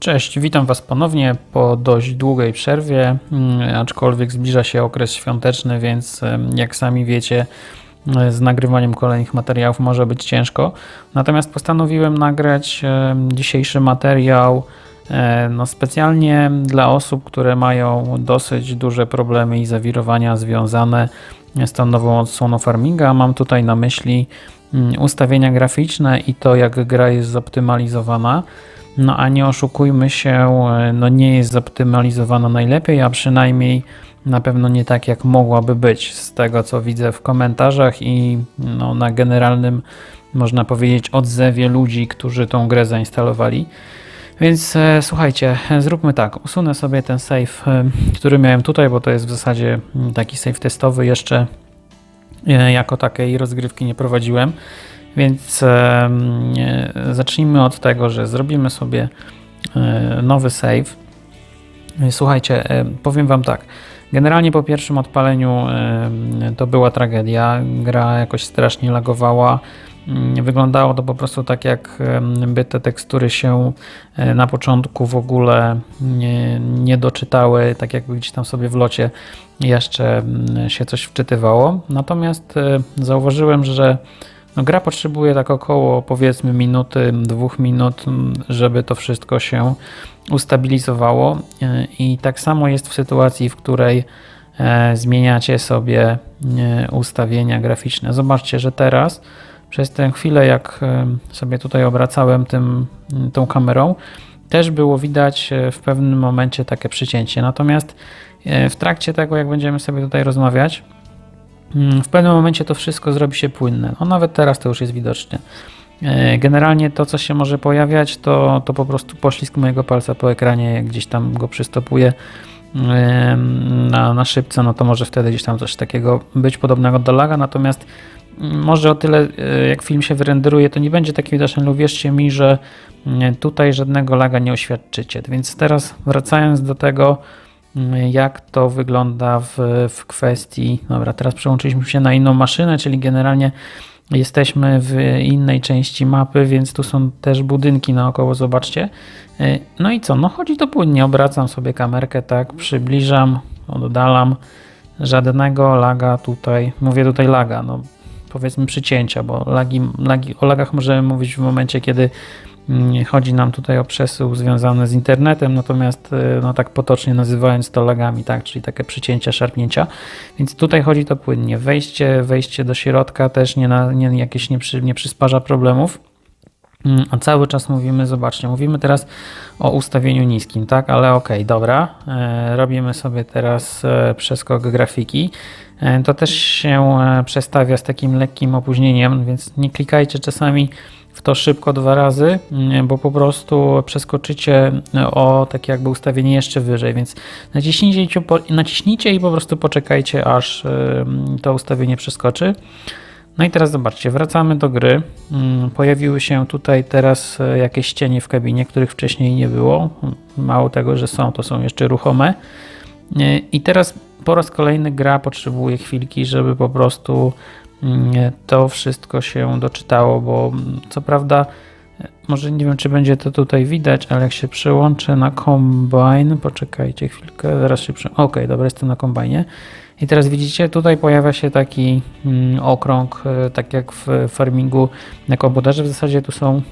Cześć, witam Was ponownie po dość długiej przerwie, mm, aczkolwiek zbliża się okres świąteczny, więc jak sami wiecie, e, z nagrywaniem kolejnych materiałów może być ciężko. Natomiast postanowiłem nagrać dzisiejszy materiał e, no, specjalnie dla osób, które mają dosyć duże problemy i zawirowania związane z tą nową odsłoną farminga. Mam tutaj na myśli mm, ustawienia graficzne i to, jak gra jest zoptymalizowana. No a nie oszukujmy się, e, no nie jest zoptymalizowana najlepiej, a przynajmniej na pewno nie tak jak mogłaby być z tego co widzę w komentarzach i no, na generalnym można powiedzieć odzewie ludzi, którzy tą grę zainstalowali. Więc e, słuchajcie, zróbmy tak. Usunę sobie ten save, e, który miałem tutaj, bo to jest w zasadzie mm, taki save testowy. Jeszcze e, jako takiej rozgrywki nie prowadziłem. Więc e, zacznijmy od tego, że zrobimy sobie e, nowy save. Słuchajcie, e, powiem Wam tak. Generalnie po pierwszym odpaleniu to była tragedia. Gra jakoś strasznie lagowała. Mm, Wyglądało to po prostu tak, jak em, by te tekstury się na początku w ogóle nie, nie doczytały, tak jakby gdzieś tam sobie w locie jeszcze mm, się coś wczytywało. Natomiast zauważyłem, że no, gra potrzebuje tak około powiedzmy minuty, dwóch minut, żeby to wszystko się ustabilizowało. E, I tak samo jest w sytuacji, w której e, zmieniacie sobie e, ustawienia graficzne. Zobaczcie, że teraz przez tę chwilę, jak sobie tutaj obracałem tym, tą kamerą, też było widać w pewnym momencie takie przycięcie. Natomiast w trakcie tego, jak będziemy sobie tutaj rozmawiać, W pewnym momencie to wszystko zrobi się płynne. No nawet teraz to już jest widoczne. E, Generalnie to, co się może pojawiać, to, to po prostu poślizg mojego palca po ekranie, gdzieś tam go przystopuję na, na szybce, no to może wtedy gdzieś tam coś takiego być podobnego do laga, natomiast mm, może o tyle, e, jak film się wyrenderuje, to nie będzie taki widoczny, ale uwierzcie mi, że mm, tutaj żadnego laga nie oświadczycie. Więc teraz wracając do tego, Mm, jak to wygląda w, w kwestii. Dobra, teraz przełączyliśmy się na inną maszynę, czyli generalnie jesteśmy w innej części mapy, więc tu są też budynki naokoło, zobaczcie. Y, No i co? No chodzi to płynnie, obracam sobie kamerkę, tak, przybliżam, oddalam. Żadnego laga tutaj, mówię tutaj laga, no powiedzmy przycięcia, bo lagi, lagi, o lagach możemy mówić w momencie, kiedy Mm, Chodzi nam tutaj o przesył związany z internetem, natomiast y, no tak potocznie nazywając to lagami, tak, czyli takie przycięcia, szarpnięcia. Więc tutaj chodzi to płynnie. Wejście, wejście do środka też nie, na, nie jakieś nie, przy, nie przysparza problemów. Mm, A cały czas mówimy, zobaczcie, mówimy teraz o ustawieniu niskim, tak? Ale okej, dobra. E, robimy sobie teraz e, przeskok grafiki. E, to też się e, przestawia z takim lekkim opóźnieniem, więc nie klikajcie czasami w to szybko dwa razy, mm, bo po prostu przeskoczycie o takie jakby ustawienie jeszcze wyżej, więc naciśnijcie, naciśnijcie i po prostu poczekajcie, aż ym, to ustawienie przeskoczy. No i teraz zobaczcie, wracamy do gry. Mm, Pojawiły się tutaj teraz e, jakieś cienie w kabinie, których wcześniej nie było. Mało tego, że są, to są jeszcze ruchome. E, I teraz po raz kolejny gra potrzebuje chwilki, żeby po prostu mm, to wszystko się doczytało, bo mm, co prawda, może nie wiem, czy będzie to tutaj widać, ale jak się przełączę na Combine, poczekajcie chwilkę, zaraz się prze... Okej, dobra, jestem na Combine. I teraz widzicie, tutaj pojawia się taki mm, okrąg, e, tak jak w farmingu na komputerze. W zasadzie tu są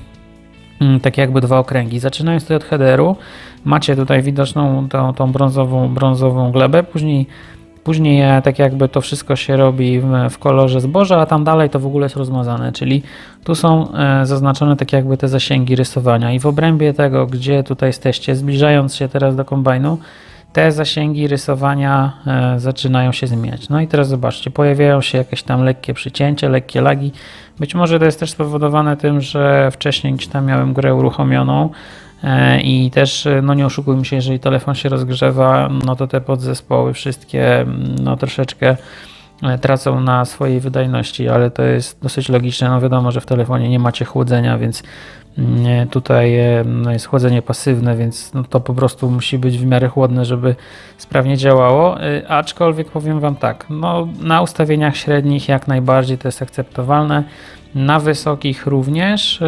mm, takie jakby dwa okręgi. Zaczynając tutaj od headeru, macie tutaj widoczną tą, tą brązową, brązową glebę, później Później e, tak jakby to wszystko się robi w, kolorze zboża, a tam dalej to w ogóle jest rozmazane, czyli tu są e, zaznaczone tak jakby te zasięgi rysowania i w obrębie tego, gdzie tutaj jesteście, zbliżając się teraz do kombajnu, te zasięgi rysowania e, zaczynają się zmieniać. No i teraz zobaczcie, pojawiają się jakieś tam lekkie przycięcia, lekkie lagi. Być może to jest też spowodowane tym, że wcześniej gdzieś tam miałem grę uruchomioną i też, e, no nie oszukujmy się, jeżeli telefon się rozgrzewa, no to te podzespoły wszystkie, mm, no troszeczkę e, tracą na swojej wydajności, ale to jest dosyć logiczne. No wiadomo, że w telefonie nie macie chłodzenia, więc mm, tutaj e, no jest chłodzenie pasywne, więc no to po prostu musi być w miarę chłodne, żeby sprawnie działało. E, Aczkolwiek powiem Wam tak, no na ustawieniach średnich jak najbardziej to jest akceptowalne, na wysokich również,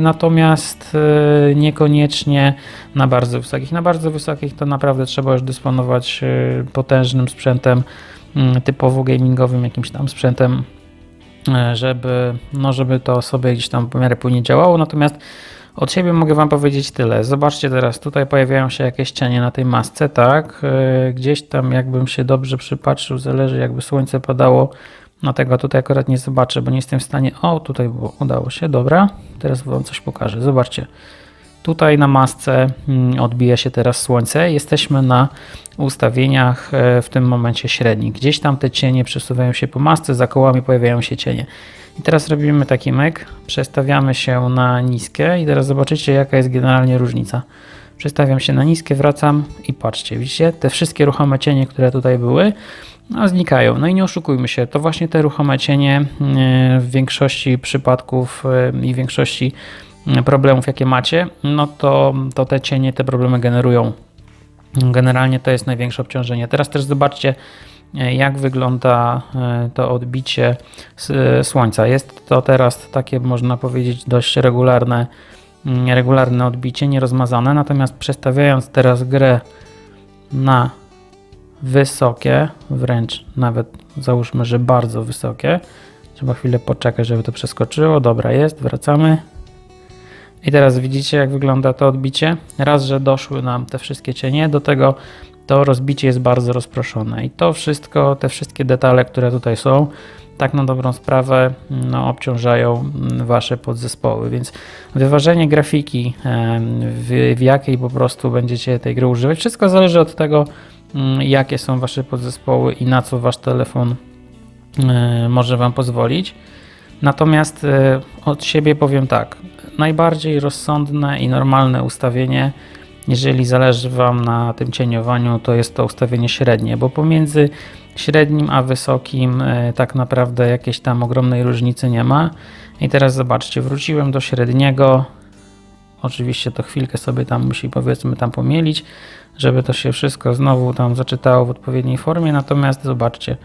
natomiast niekoniecznie na bardzo wysokich. Na bardzo wysokich to naprawdę trzeba już dysponować potężnym sprzętem, typowo gamingowym, jakimś tam sprzętem, yy, żeby, no, żeby to sobie gdzieś tam w miarę płynnie działało. Natomiast od siebie mogę Wam powiedzieć tyle. Zobaczcie teraz, tutaj pojawiają się jakieś cienie na tej masce, tak? Yy, Gdzieś tam, jakbym się dobrze przypatrzył, zależy jakby słońce padało, no tego tutaj akurat nie zobaczę, bo nie jestem w stanie. O, tutaj było, udało się, dobra. Teraz Wam coś pokażę. Zobaczcie. Tutaj na masce mm, odbija się teraz słońce. Jesteśmy na ustawieniach e, w tym momencie średnich. Gdzieś tam te cienie przesuwają się po masce, za kołami pojawiają się cienie. I teraz robimy taki myk, przestawiamy się na niskie i teraz zobaczycie jaka jest generalnie różnica. Przestawiam się na niskie, wracam i patrzcie, widzicie, te wszystkie ruchome cienie, które tutaj były, no, znikają. No i nie oszukujmy się, to właśnie te ruchome cienie e, w większości przypadków e, i większości e, problemów, jakie macie, no to, to te cienie te problemy generują. Generalnie to jest największe obciążenie. Teraz też zobaczcie, jak wygląda to odbicie słońca. Jest to teraz takie, można powiedzieć, dość regularne, mm, regularne odbicie, nierozmazane. Natomiast przestawiając teraz grę na wysokie, wręcz nawet załóżmy, że bardzo wysokie. Trzeba chwilę poczekać, żeby to przeskoczyło. Dobra, jest, wracamy. I teraz widzicie, jak wygląda to odbicie. Raz, że doszły nam te wszystkie cienie, do tego to rozbicie jest bardzo rozproszone. I to wszystko, te wszystkie detale, które tutaj są, tak na dobrą sprawę no, obciążają mm, wasze podzespoły. Więc wyważenie grafiki, w, w jakiej po prostu będziecie tej gry używać, wszystko zależy od tego, Mm, jakie są Wasze podzespoły i na co Wasz telefon e, może Wam pozwolić. Natomiast e, od siebie powiem tak, najbardziej rozsądne i normalne ustawienie, jeżeli zależy Wam na tym cieniowaniu, to jest to ustawienie średnie, bo pomiędzy średnim a wysokim e, tak naprawdę jakiejś tam ogromnej różnicy nie ma. I teraz zobaczcie, wróciłem do średniego. Oczywiście to chwilkę sobie tam musi powiedzmy tam pomielić, żeby to się wszystko znowu tam zaczytało w odpowiedniej formie. Natomiast zobaczcie,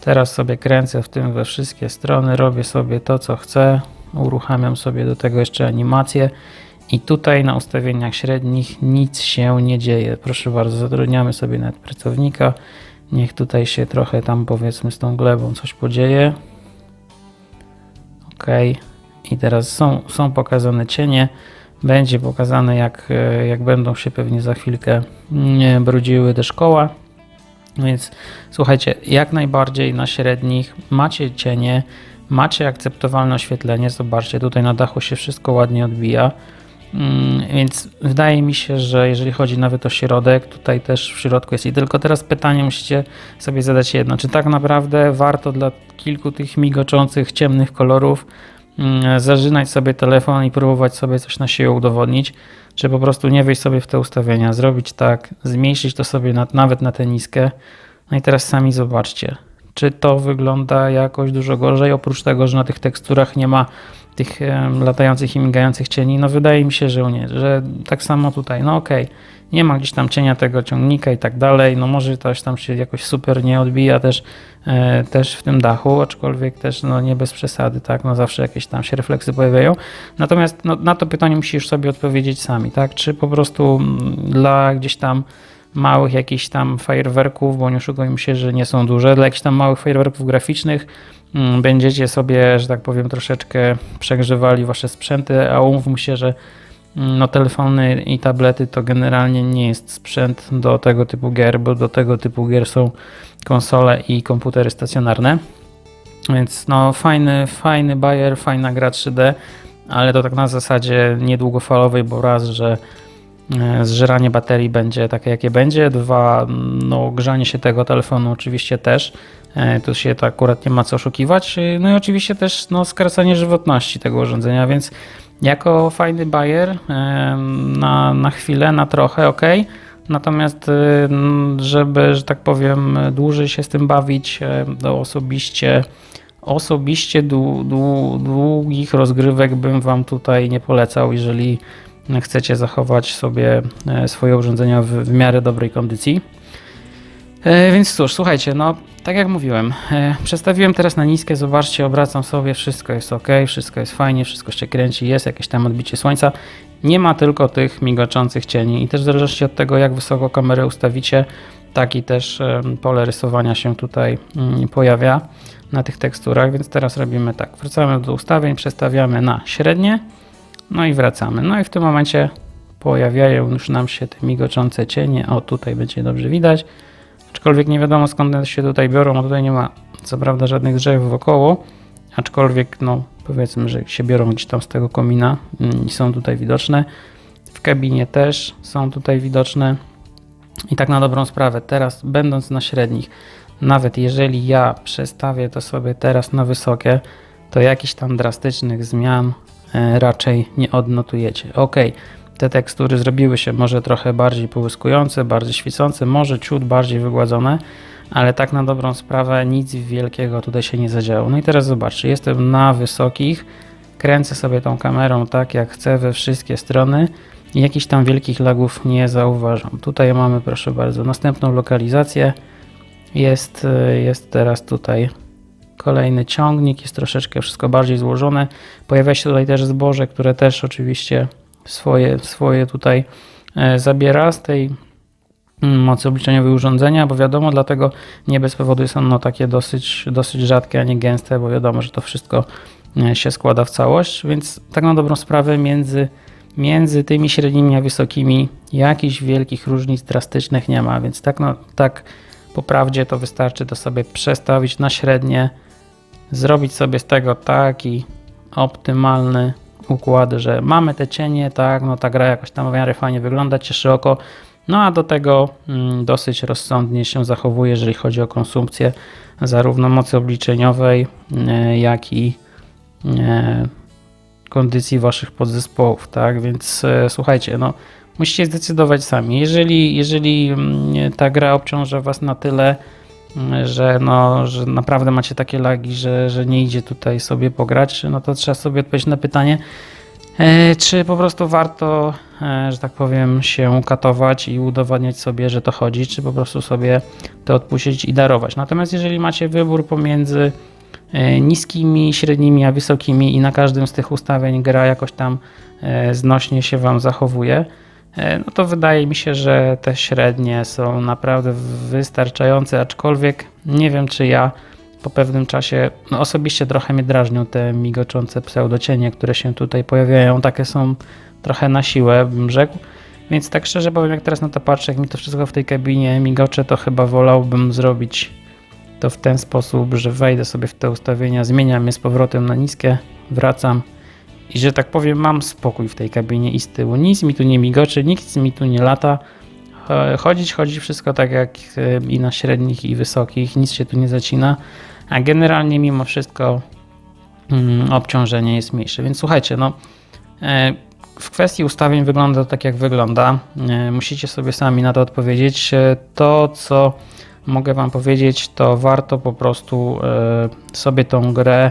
teraz sobie kręcę w tym we wszystkie strony, robię sobie to, co chcę, uruchamiam sobie do tego jeszcze animację i tutaj na ustawieniach średnich nic się nie dzieje. Proszę bardzo, zatrudniamy sobie nawet pracownika. Niech tutaj się trochę tam powiedzmy z tą glebą coś podzieje. Ok. I teraz są, są pokazane cienie będzie pokazane jak, e, jak będą się pewnie za chwilkę mm, brudziły te szkoła. Więc słuchajcie, jak najbardziej na średnich macie cienie, macie akceptowalne oświetlenie. Zobaczcie, tutaj na dachu się wszystko ładnie odbija. Mm, więc wydaje mi się, że jeżeli chodzi nawet o środek, tutaj też w środku jest i tylko teraz pytanie musicie sobie zadać jedno, czy tak naprawdę warto dla kilku tych migoczących, ciemnych kolorów Mm, zażynać sobie telefon i próbować sobie coś na siłę udowodnić, czy po prostu nie wejść sobie w te ustawienia, zrobić tak, zmniejszyć to sobie na, nawet na tę niskę. No i teraz sami zobaczcie, czy to wygląda jakoś dużo gorzej, oprócz tego, że na tych teksturach nie ma tych latających i migających cieni. No wydaje mi się, że nie, że tak samo tutaj, no okej. Okay nie ma gdzieś tam cienia tego ciągnika i tak dalej, no może coś tam się jakoś super nie odbija też, e, też w tym dachu, aczkolwiek też no nie bez przesady, tak, no zawsze jakieś tam się refleksy pojawiają, natomiast no, na to pytanie musisz sobie odpowiedzieć sami, tak, czy po prostu mm, dla gdzieś tam małych jakichś tam fajerwerków, bo nie oszukujmy się, że nie są duże, dla jakichś tam małych fajerwerków graficznych mm, będziecie sobie, że tak powiem, troszeczkę przegrzewali wasze sprzęty, a umówmy się, że no, telefony i tablety to generalnie nie jest sprzęt do tego typu gier, bo do tego typu gier są konsole i komputery stacjonarne. Więc no fajny, fajny bajer, fajna gra 3D, ale to tak na zasadzie niedługofalowej, bo raz, że zżeranie baterii będzie takie jakie będzie, dwa, no grzanie się tego telefonu oczywiście też, e, tu się to akurat nie ma co oszukiwać, no i oczywiście też no, skracanie żywotności tego urządzenia, więc jako fajny bajer na, na chwilę, na trochę, ok. Natomiast, żeby, że tak powiem, dłużej się z tym bawić, to osobiście, osobiście dłu, dłu, długich rozgrywek bym Wam tutaj nie polecał, jeżeli chcecie zachować sobie e, swoje urządzenia w, w miarę dobrej kondycji. E, Więc cóż, słuchajcie, no tak jak mówiłem, e, przestawiłem teraz na niskie, zobaczcie, obracam sobie, wszystko jest ok, wszystko jest fajnie, wszystko się kręci, jest jakieś tam odbicie słońca. Nie ma tylko tych migoczących cieni i też w zależności od tego, jak wysoko kamerę ustawicie, taki też pole rysowania się tutaj mm, pojawia na tych teksturach, więc teraz robimy tak, wracamy do ustawień, przestawiamy na średnie, no i wracamy. No i w tym momencie pojawiają już nam się te migoczące cienie, o tutaj będzie dobrze widać, aczkolwiek nie wiadomo skąd one się tutaj biorą, bo tutaj nie ma co prawda żadnych drzew wokoło, aczkolwiek no powiedzmy, że się biorą gdzieś tam z tego komina mm, i są tutaj widoczne. W kabinie też są tutaj widoczne. I tak na dobrą sprawę, teraz będąc na średnich, nawet jeżeli ja przestawię to sobie teraz na wysokie, to jakichś tam drastycznych zmian raczej nie odnotujecie. Ok, te tekstury zrobiły się może trochę bardziej połyskujące, bardziej świecące, może ciut bardziej wygładzone, ale tak na dobrą sprawę nic wielkiego tutaj się nie zadziało. No i teraz zobaczcie, jestem na wysokich, kręcę sobie tą kamerą tak jak chcę we wszystkie strony i jakichś tam wielkich lagów nie zauważam. Tutaj mamy proszę bardzo następną lokalizację. Jest, y, jest teraz tutaj kolejny ciągnik, jest troszeczkę wszystko bardziej złożone. Pojawia się tutaj też zboże, które też oczywiście swoje, swoje tutaj e, zabiera z tej mm, mocy obliczeniowej urządzenia, bo wiadomo, dlatego nie bez powodu jest ono takie dosyć, dosyć rzadkie, a nie gęste, bo wiadomo, że to wszystko e, się składa w całość, więc tak na dobrą sprawę między, między tymi średnimi a wysokimi jakichś wielkich różnic drastycznych nie ma, więc tak, no, tak po prawdzie to wystarczy to sobie przestawić na średnie, zrobić sobie z tego taki optymalny układ, że mamy te cienie, tak, no ta gra jakoś tam w miarę fajnie wygląda, cieszy oko, no a do tego mm, dosyć rozsądnie się zachowuje, jeżeli chodzi o konsumpcję zarówno mocy obliczeniowej, e, jak i e, kondycji waszych podzespołów, tak, więc e, słuchajcie, no musicie zdecydować sami. Jeżeli, jeżeli mm, ta gra obciąża was na tyle, że, no, że naprawdę macie takie lagi, że, że nie idzie tutaj sobie pograć, no to trzeba sobie odpowiedzieć na pytanie, e, czy po prostu warto, e, że tak powiem, się katować i udowadniać sobie, że to chodzi, czy po prostu sobie to odpuścić i darować. Natomiast jeżeli macie wybór pomiędzy e, niskimi, średnimi, a wysokimi i na każdym z tych ustawień gra jakoś tam znośnie się Wam zachowuje, no to wydaje mi się, że te średnie są naprawdę wystarczające, aczkolwiek nie wiem, czy ja po pewnym czasie, no osobiście trochę mnie drażnią te migoczące pseudocienie, które się tutaj pojawiają, takie są trochę na siłę, bym rzekł. Więc tak szczerze powiem, jak teraz na to patrzę, jak mi to wszystko w tej kabinie migocze, to chyba wolałbym zrobić to w ten sposób, że wejdę sobie w te ustawienia, zmieniam je z powrotem na niskie, wracam i że tak powiem mam spokój w tej kabinie i z tyłu. Nic mi tu nie migoczy, nic mi tu nie lata. Cho- Chodzić, chodzi wszystko tak jak i na średnich i wysokich, nic się tu nie zacina, a generalnie mimo wszystko mm, obciążenie jest mniejsze. Więc słuchajcie, no e, w kwestii ustawień wygląda to tak jak wygląda. E, Musicie sobie sami na to odpowiedzieć. E, To, co mogę Wam powiedzieć, to warto po prostu sobie tą grę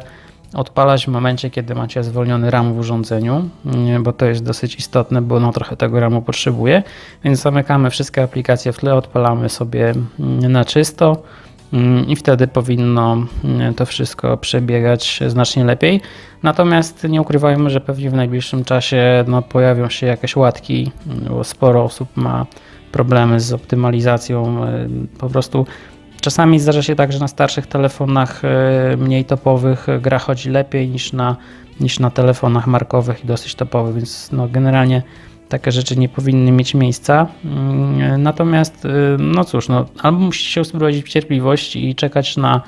odpalać w momencie, kiedy macie zwolniony RAM w urządzeniu, nie, bo to jest dosyć istotne, bo no trochę tego RAMu potrzebuje. Więc zamykamy wszystkie aplikacje w tle, odpalamy sobie mm, na czysto mm, i wtedy powinno mm, to wszystko przebiegać znacznie lepiej. Natomiast nie ukrywajmy, że pewnie w najbliższym czasie no, pojawią się jakieś łatki, bo sporo osób ma problemy z optymalizacją. e, Po prostu czasami zdarza się tak, że na starszych telefonach e, mniej topowych e, gra chodzi lepiej niż na, niż na telefonach markowych i dosyć topowych, więc no, generalnie takie rzeczy nie powinny mieć miejsca. Mm, Natomiast, e, no cóż, no, albo musicie się sprowadzić cierpliwość i czekać na,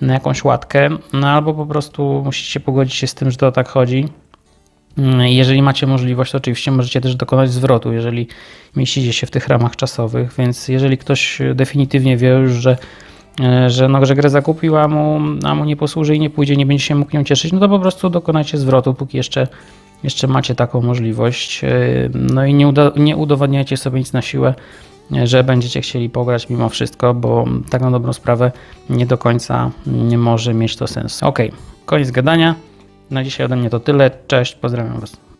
na jakąś łatkę, no, albo po prostu musicie pogodzić się z tym, że to tak chodzi. Mm, Jeżeli macie możliwość, to oczywiście możecie też dokonać zwrotu, jeżeli mieścicie się w tych ramach czasowych, więc jeżeli ktoś definitywnie wie już, że, że, no, że grę zakupił, a mu, a mu nie posłuży i nie pójdzie, nie będzie się mógł nią cieszyć, no to po prostu dokonajcie zwrotu, póki jeszcze, jeszcze macie taką możliwość. E, No i nie, uda, nie udowadniajcie sobie nic na siłę, że będziecie chcieli pograć mimo wszystko, bo tak na dobrą sprawę nie do końca nie może mieć to sensu. Ok, koniec gadania. Na dzisiaj ode mnie to tyle. Cześć, pozdrawiam Was.